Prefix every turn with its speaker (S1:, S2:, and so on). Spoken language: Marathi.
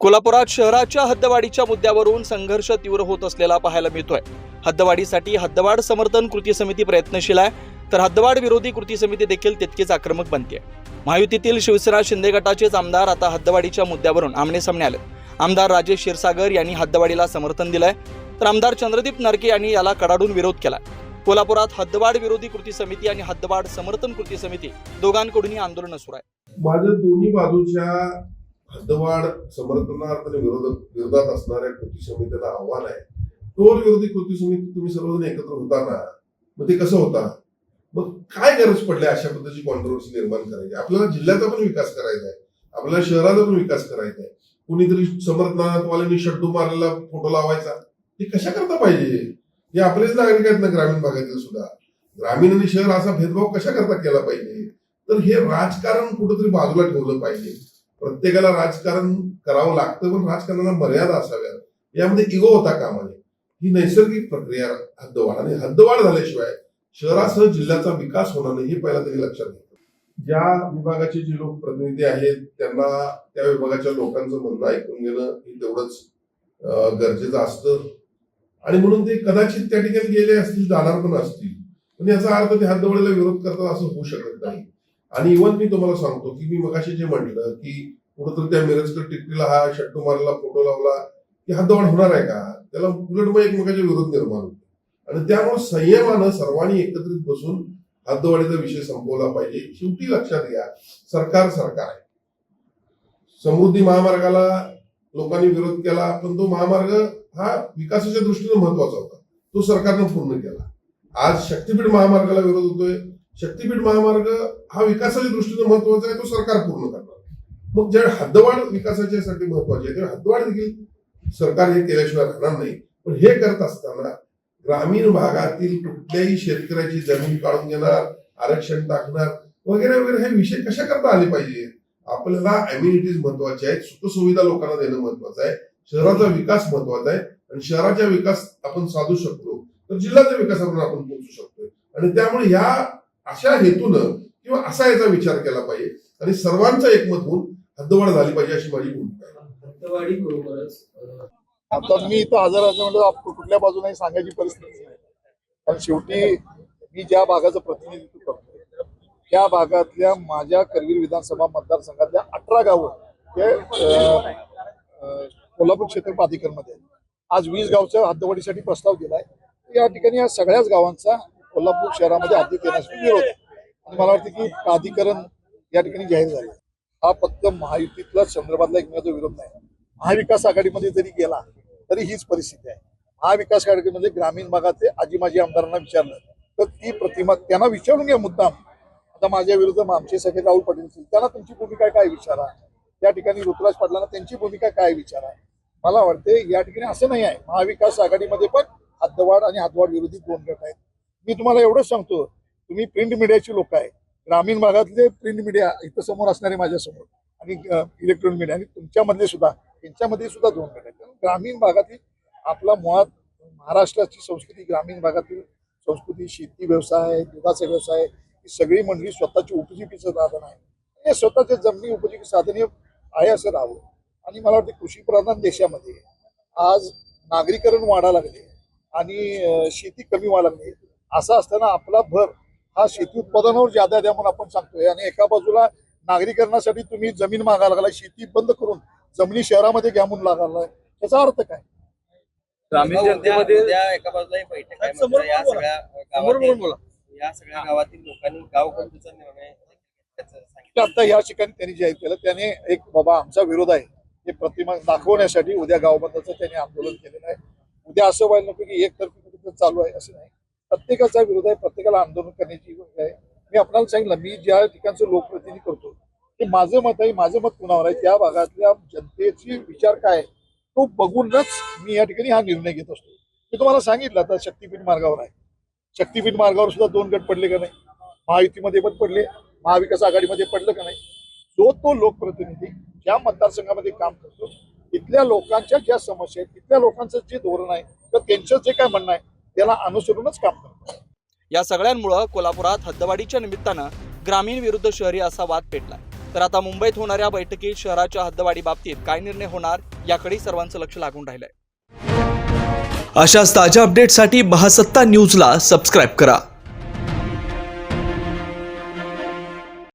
S1: कोल्हापुरात शहराच्या हद्दवाढीच्या मुद्द्यावरून संघर्ष तीव्र होत असलेला पाहायला मिळतोय. हद्दवाढीसाठी हद्दवाढ समर्थन कृती समिती प्रयत्नशील आहे तर हद्दवाढ विरोधी कृती समिती देखील तितकीच आक्रमक बनते महायुतीतील शिवसेना शिंदे गटाचेच आमदार आता हद्दवाढीच्या मुद्द्यावरून आमनेसामने आले आमदार राजेश क्षीरसागर यांनी हद्दवाढीला समर्थन दिलंय तर आमदार चंद्रदीप नरके यांनी याला कडाडून विरोध केला कोल्हापुरात हद्दवाढ विरोधी कृती समिती आणि हद्दवाढ समर्थन कृती समिती दोघांकडूनही आंदोलन सुरू आहे
S2: माझं दोन्ही बाजूच्या हद्दवाढ समर्थनार्थ आणि विरोधात विरोधात असणाऱ्या कृती समितीला आव्हान आहे. टोल विरोधी कृती समिती तुम्ही सर्वजण एकत्र होताना मग ते कसं होता? मग काय गरज पडली अशा पद्धतीची कॉन्ट्रोवर्सी निर्माण करायची? आपल्याला जिल्ह्याचा पण विकास करायचा आहे. आपल्याला शहराचा पण विकास करायचा आहे. कुणीतरी समर्थनाथवाल्यांनी शड्डू मारलेला फोटो लावायचा. हे कशा करता पाहिजे? हे आपलेच नागरिक आहेत ना ग्रामीण भागातील सुद्धा. ग्रामीण आणि शहर असा भेदभाव कशा करता केला पाहिजे? तर हे राजकारण कुठंतरी बाजूला ठेवलं पाहिजे. प्रत्येकाला राजकारण करावं लागतं पण राजकारणाला मर्यादा असाव्यात. यामध्ये इगो होता कामा नये ही नैसर्गिक प्रक्रिया हद्दवाढ आणि हद्दवाढ झाल्याशिवाय शहरासह जिल्ह्याचा विकास होणार नाही हे पहिला तरी लक्षात घेतो ज्या विभागाचे जे लोक प्रतिनिधी आहेत त्यांना त्या विभागाच्या लोकांचं म्हणणं ऐकून घेणं हे तेवढंच गरजेचं असतं. आणि म्हणून ते कदाचित त्या ठिकाणी गेले असतील जाणार पण असतील. पण याचा अर्थ ते हद्दवाढीला विरोध करतात असं होऊ शकत नाही. आणि इव्हन मी तुम्हाला सांगतो की मी मगाशी जे म्हटलं की कुठंतरी त्या मिरजकर टिकलीला हा शट्टू मारला फोटो लावला की हद्दवाढ होणार आहे का? त्याला उलट मग एकमेकाचे विरोध निर्माण होतो. आणि त्यामुळे संयमानं सर्वांनी एकत्रित बसून हद्दवाढीचा विषय संपवला पाहिजे. शेवटी लक्षात घ्या सरकार सरकार आहे. समृद्धी महामार्गाला लोकांनी विरोध केला पण तो महामार्ग हा विकासाच्या दृष्टीने महत्त्वाचा होता. तो सरकारनं पूर्ण केला. आज शक्तीपीठ महामार्गाला विरोध होतोय. शक्तीपीठ महामार्ग हा विकासाच्या दृष्टीने महत्त्वाचा आहे तो सरकार पूर्ण करणार. मग ज्या हद्दवाढ विकासाच्यासाठी महत्वाची आहे तेव्हा हद्दवाढ देखील सरकार हे केल्याशिवाय राहणार नाही. पण हे करत असताना ग्रामीण भागातील कुठल्याही शेतकऱ्याची जमीन काढून घेणार आरक्षण टाकणार वगैरे वगैरे हे विषय कशा करता आले पाहिजे? आपल्याला अम्युनिटीज महत्त्वाचे आहेत सुखसुविधा लोकांना देणं महत्वाचं आहे शहराचा विकास महत्त्वाचा आहे आणि शहराचा विकास आपण साधू शकतो तर जिल्ह्याचा विकास आपण आपण पोहोचू शकतो आणि त्यामुळे ह्या अशा हेतूनं किंवा असा याचा विचार केला पाहिजे. आणि सर्वांचं एकमत होऊन हद्दवाढ झाली पाहिजे अशी माझी भूमिका आहे.
S3: हद्दवाढी बरोबरच अं,
S4: आता मी इथं हजर असं म्हणलं कुठल्या बाजूने सांगायची परिस्थिती नाही. कारण शेवटी मी ज्या भागाचं प्रतिनिधित्व करतो त्या भागातल्या माझ्या करवीर विधानसभा मतदारसंघातल्या अठरा गावं हे कोल्हापूर क्षेत्र प्राधिकरणमध्ये आहेत. आज वीस गावच्या हद्दवाढीसाठी प्रस्ताव दिलाय. या ठिकाणी या सगळ्याच गावांचा कोल्हापूर शहरामध्ये हद्दीत येण्यास विरोध आणि मला वाटतं की प्राधिकरण या ठिकाणी जाहीर झालं. हा फक्त महायुतीतला संदर्भातला एकमेकाचा विरोध नाही. महाविकास आघाडीमध्ये जरी गेला तरी हीच परिस्थिती आहे. महाविकास आघाडीमध्ये ग्रामीण भागातले आजी माजी आमदारांना विचारलं तर ती प्रतिमा त्यांना विचारून घ्या मुद्दाम. आता माझ्या विरुद्ध आमचे सगळे राहुल पाटील असतील त्यांना तुमची भूमिका काय विचारा? त्या ठिकाणी ऋतुराज पाटलांना त्यांची भूमिका काय विचारा? मला वाटते या ठिकाणी असं नाही आहे. महाविकास आघाडीमध्ये पण हातवाड आणि हातवाड विरोधी दोन गट आहेत. मी तुम्हाला एवढंच सांगतो तुम्ही प्रिंट मीडियाची लोक आहे. ग्रामीण भागातले प्रिंट मीडिया इथं समोर असणारे माझ्यासमोर आणि इलेक्ट्रॉनिक मीडिया आणि तुमच्यामधले सुद्धा त्यांच्यामध्ये सुद्धा दोन गट आहेत. ग्रामीण भागातील आपला मुळात महाराष्ट्राची संस्कृती ग्रामीण भागातील संस्कृती शेती व्यवसाय दुधाचा व्यवसाय ही सगळी मंडळी स्वतःची उपजीवीचं साधन आहे. हे स्वतःचे जमिनी उपजीवी साधन हे आहे असं राहावं आणि मला वाटतं कृषीप्रधान देशामध्ये आज नागरीकरण वाढायला लागले आणि शेती कमी व्हायला लागली. असं असताना आपला भर हा शेती उत्पादनावर ज्यादा द्या म्हणून आपण सांगतोय. आणि एका बाजूला नागरीकरणासाठी तुम्ही जमीन मागायला लागलाय शेती बंद करून जमिनी शहरामध्ये घ्या म्हणून लागायला त्याचा अर्थ काय?
S3: ग्रामीण जनतेमध्ये
S5: एका बाजूला एक बैठक आहे.
S3: समोर
S5: म्हटलं या. सगळ्या गावातील या सगळ्या गावातील लोकांनी गाव निर्णय सांगितलं
S4: आता या ठिकाणी त्यांनी जाहीर केलं त्याने एक बाबा आमचा विरोध आहे. हे प्रतिमा दाखवण्यासाठी उद्या गावबंदाचं त्यांनी आंदोलन केलेलं आहे. उद्या असं व्हायला नको की एकतर्फी कुठे चालू आहे असं नाही. प्रत्येकाचा विरोध आहे प्रत्येकाला आंदोलन करण्याची आहे. मी आपल्याला सांगितलं मी ज्या ठिकाणचं लोकप्रतिनिधी करतो ते माझं मत आहे माझं मत कुणावर आहे त्या भागातल्या जनतेची विचार काय तो बघूनच मी या ठिकाणी हा निर्णय घेत असतो. मी तुम्हाला सांगितलं आता शक्तीपीठ मार्गावर आहे. शक्तीपीठ मार्गावर सुद्धा दोन गट पडले का नाही? महायुतीमध्ये पण पडले महाविकास आघाडीमध्ये पडलं का नाही? जो तो लोकप्रतिनिधी ज्या मतदारसंघामध्ये काम करतो तिथल्या लोकांच्या ज्या समस्या आहेत तिथल्या लोकांचं जे धोरण आहे तर त्यांचं जे काय म्हणणं आहे त्याला अनुसरूनच काम करतो.
S1: या सगळ्यांमुळं कोल्हापुरात हद्दवाढीच्या निमित्तानं ग्रामीण विरुद्ध शहरी असा वाद पेटला तर आता मुंबईत होणाऱ्या बैठकीत शहराच्या हद्दवाढी बाबतीत काय निर्णय होणार याकडे सर्वांचं लक्ष लागून राहिलंय. अशाच ताज्या अपडेटसाठी महासत्ता न्यूजला सबस्क्राईब करा.